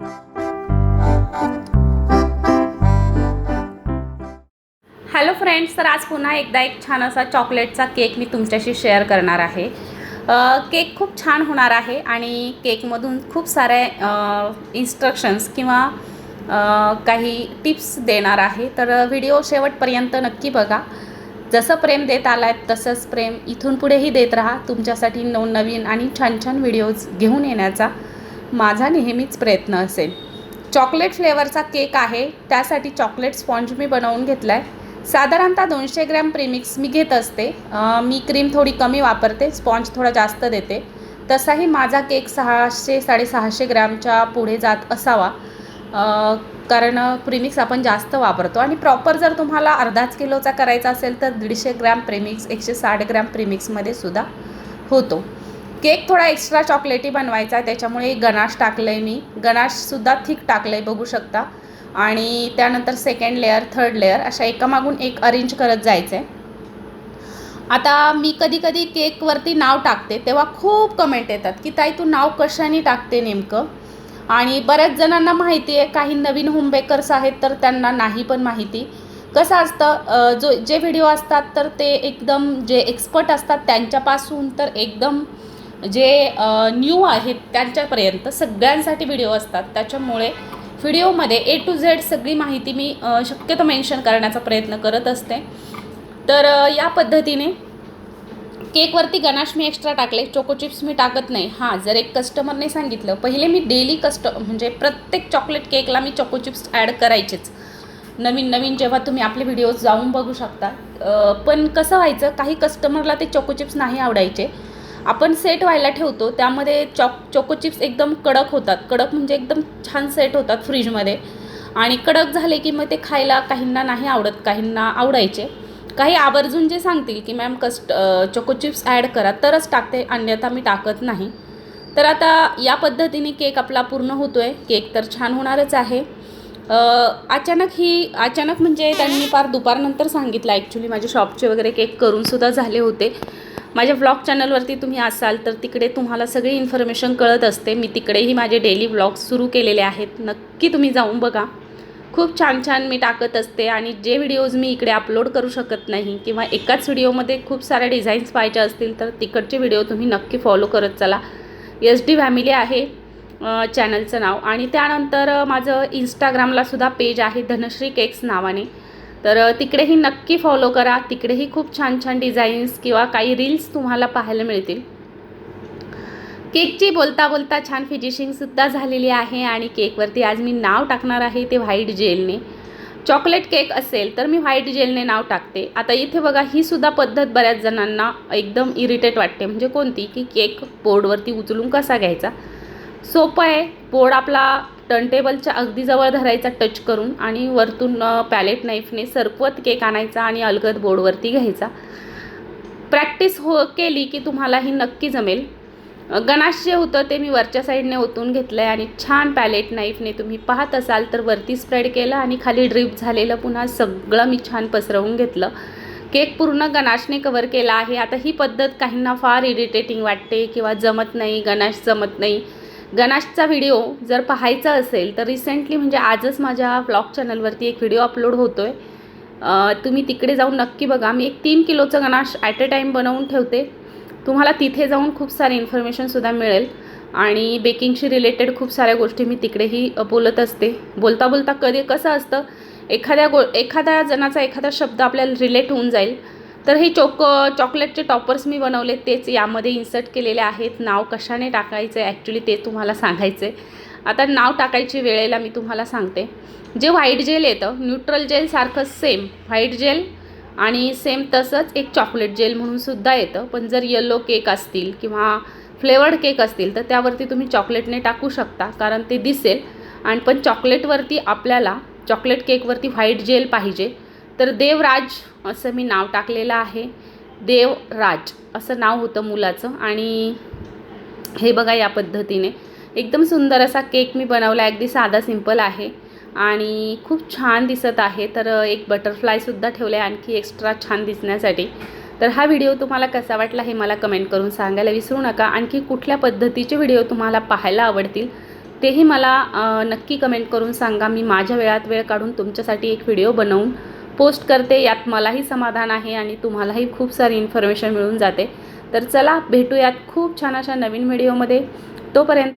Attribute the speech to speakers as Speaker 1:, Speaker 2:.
Speaker 1: Hello friends तर आज पुन्हा एकदा एक छान असा चॉकलेटचा केक मी तुमच्याशी शेअर करणार आहे. केक खूप छान होणार आहे आणि केकमधून खूप सारे इन्स्ट्रक्शन्स किंवा काही टिप्स देणार आहे. तर व्हिडिओ शेवटपर्यंत नक्की बघा. जसं प्रेम देत आलाय तसंच प्रेम इथून पुढेही देत राहा. तुमच्यासाठी नवनवीन आणि छान छान व्हिडिओज घेऊन येण्याचा माझा नेहमीच प्रयत्न असेल. चॉकलेट फ्लेवरचा केक आहे त्यासाठी चॉकलेट स्पॉन्ज मी बनवून घेतला आहे साधारणतः दोनशे ग्रॅम प्रीमिक्स मी घेत असते. मी क्रीम थोडी कमी वापरते स्पॉन्ज थोडा जास्त देते. तसाही माझा केक सहाशे साडेसहाशे ग्रॅमच्या पुढे जात असावा. कारण प्रीमिक्स आपण जास्त वापरतो. आणि प्रॉपर जर तुम्हाला अर्धाच किलोचा करायचा असेल तर दीडशे ग्रॅम प्रीमिक्स एकशे साठ ग्रॅम प्रीमिक्समध्ये सुद्धा होतो. केक थोडा एक्स्ट्रा चॉकलेटी बनवायचा आहे त्याच्यामुळे गनाश टाकलं आहे मी. गनाशसुद्धा थिक टाकलं आहे बघू शकता. आणि त्यानंतर सेकंड लेअर थर्ड लेअर अशा एकामागून एक अरेंज करत जायचं आहे आता मी कधी कधी केकवरती नाव टाकते तेव्हा खूप कमेंट येतात की ताई तू नाव कशाने टाकते नेमकं? आणि बऱ्याच जणांना माहिती आहे काही नवीन होमबेकर्स आहेत तर त्यांना नाही पण माहिती. कसं असतं जो जे व्हिडिओ असतात तर ते एकदम जे एक्सपर्ट असतात त्यांच्यापासून तर एकदम जे न्यू आहेत त्यांच्यापर्यंत सगळ्यांसाठी व्हिडिओ असतात. त्याच्यामुळे व्हिडिओमध्ये ए टू झेड सगळी माहिती मी शक्यतो मेन्शन करण्याचा प्रयत्न करत असते. तर या पद्धतीने केकवरती गणाश मी एक्स्ट्रा टाकले. चोको चिप्स मी टाकत नाही. हां जर एक कस्टमरने सांगितलं पहिले मी डेली कस्ट म्हणजे प्रत्येक चॉकलेट केकला मी चोको चिप्स ॲड करायचेच. नवीन नवीन जेव्हा तुम्ही आपले व्हिडिओज जाऊन बघू शकता. पण कसं व्हायचं काही कस्टमरला ते चोको चिप्स नाही आवडायचे. आपण सेट व्हायला ठेवतो त्यामध्ये चॉक चोको चिप्स एकदम कडक होतात. कडक म्हणजे एकदम छान सेट होतात फ्रीजमध्ये आणि कडक झाले की मग ते खायला काहींना नाही आवडत काहींना आवडायचे. काही आवर्जून जे सांगतील की मॅम कस्ट चोको चिप्स ॲड करा तरच टाकते अन्यथा मी टाकत नाही. तर आता या पद्धतीने केक आपला पूर्ण होतो आहे केक तर छान होणारच आहे. अचानक ही अचानक म्हणजे त्यांनी फार दुपारनंतर सांगितलं. ॲक्च्युली माझ्या शॉपचे वगैरे केक करूनसुद्धा झाले होते. माझ्या व्लॉग चॅनलवरती तुम्ही असाल तर तिकडे तुम्हाला सगळी इन्फॉर्मेशन कळत असते. मी तिकडेही माझे डेली व्लॉग्स सुरू केलेले आहेत. नक्की तुम्ही जाऊन बघा. खूप छान छान मी टाकत असते आणि जे व्हिडिओज मी इकडे अपलोड करू शकत नाही किंवा एकाच व्हिडिओमध्ये खूप साऱ्या डिझाईन्स पाहिजे असतील तर तिकडचे व्हिडिओ तुम्ही नक्की फॉलो करत चला. एस डी फॅमिली आहे चॅनलचं नाव. आणि त्यानंतर माझं इंस्टाग्रामलासुद्धा पेज आहे धनश्री केक्स नावाने. तर तिकडेही नक्की फॉलो करा. तिकडेही खूप छान छान डिझाईन्स किंवा काही रील्स तुम्हाला पाहायला मिळतील. केकची बोलता बोलता छान फिनिशिंगसुद्धा झालेली आहे आणि केकवरती आज मी नाव टाकणार आहे ते व्हाईट जेलने चॉकलेट केक असेल तर मी व्हाईट जेलने नाव टाकते. आता इथे बघा ही सुद्धा पद्धत बऱ्याच जणांना एकदम इरिटेट वाटते. म्हणजे कोणती? की केक बोर्डवरती उचलून कसा घ्यायचा? सोपं आहे. बोर्ड आपला टर्नटेबलच्या अगदी जवळ धरायचा टच करून आणि वरतून पॅलेट नाईफने सरपत केक आणायचा आणि अलगद बोर्डवरती घ्यायचा. प्रॅक्टिस हो केली की तुम्हाला ही नक्की जमेल. गणाश जे होतं ते मी वरच्या साईडने ओतून घेतलं आहे आणि छान पॅलेट नाईफने तुम्ही पाहत असाल तर वरती स्प्रेड केलं आणि खाली ड्रिप झालेलं पुन्हा सगळं मी छान पसरवून घेतलं. केक पूर्ण गणाशने कवर केला आहे. आता ही पद्धत काहींना फार इरिटेटिंग वाटते किंवा जमत नाही गणाश जमत नाही. गणाशचा व्हिडिओ जर पाहायचा असेल तर रिसेंटली म्हणजे आजच माझ्या ब्लॉग चॅनलवरती एक व्हिडिओ अपलोड होतो आहे तुम्ही तिकडे जाऊन नक्की बघा. मी एक तीन किलोचं गणाश ॲट अ टाईम बनवून ठेवते. तुम्हाला तिथे जाऊन खूप सारी इन्फॉर्मेशनसुद्धा मिळेल. आणि बेकिंगशी रिलेटेड खूप साऱ्या गोष्टी मी तिकडेही बोलत असते. बोलता बोलता कधी कसं असतं? एखाद्या गो एखाद्या जणाचा एखादा शब्द आपल्याला रिलेट होऊन जाईल. तर हे चोक चॉकलेटचे टॉपर्स मी बनवले तेच यामध्ये इन्सर्ट केलेले आहेत. नाव कशाने टाकायचं आहे ॲक्च्युली ते तुम्हाला सांगायचं आहे आता नाव टाकायची वेळेला मी तुम्हाला सांगते. जे व्हाईट जेल येतं न्यूट्रल जेलसारखं सेम व्हाईट जेल आणि सेम तसंच एक चॉकलेट जेल म्हणून सुद्धा येतं. पण जर येलो केक असतील किंवा फ्लेवर्ड केक असतील तर त्यावरती तुम्ही चॉकलेटने टाकू शकता कारण ते दिसेल. आणि पण चॉकलेटवरती आपल्याला चॉकलेट केकवरती व्हाईट जेल पाहिजे. तर देवराज असं मी नाव टाकलेलं आहे. देवराज असं नाव होतं मुलाचं आणि हे बघा या पद्धतीने. एकदम सुंदर असा केक मी बनवला. अगदी साधा सिंपल आहे. आणि खूप छान दिसत आहे. तर एक बटरफ्लायसुद्धा ठेवले आणखी एक्स्ट्रा छान दिसण्यासाठी. तर हा व्हिडिओ तुम्हाला कसा वाटला हे मला कमेंट करून सांगायला विसरू नका. आणखी कुठल्या पद्धतीचे व्हिडिओ तुम्हाला पाहायला आवडतील तेही मला नक्की कमेंट करून सांगा. मी माझ्या वेळात वेळ काढून तुमच्यासाठी एक व्हिडिओ बनवून पोस्ट करते यात मलाही समाधान आहे आणि तुम्हालाही खूप सारी इन्फॉर्मेशन मिळून जाते. तर चला भेटूयात खूप छान अशा नवीन व्हिडिओमध्ये तोपर्यंत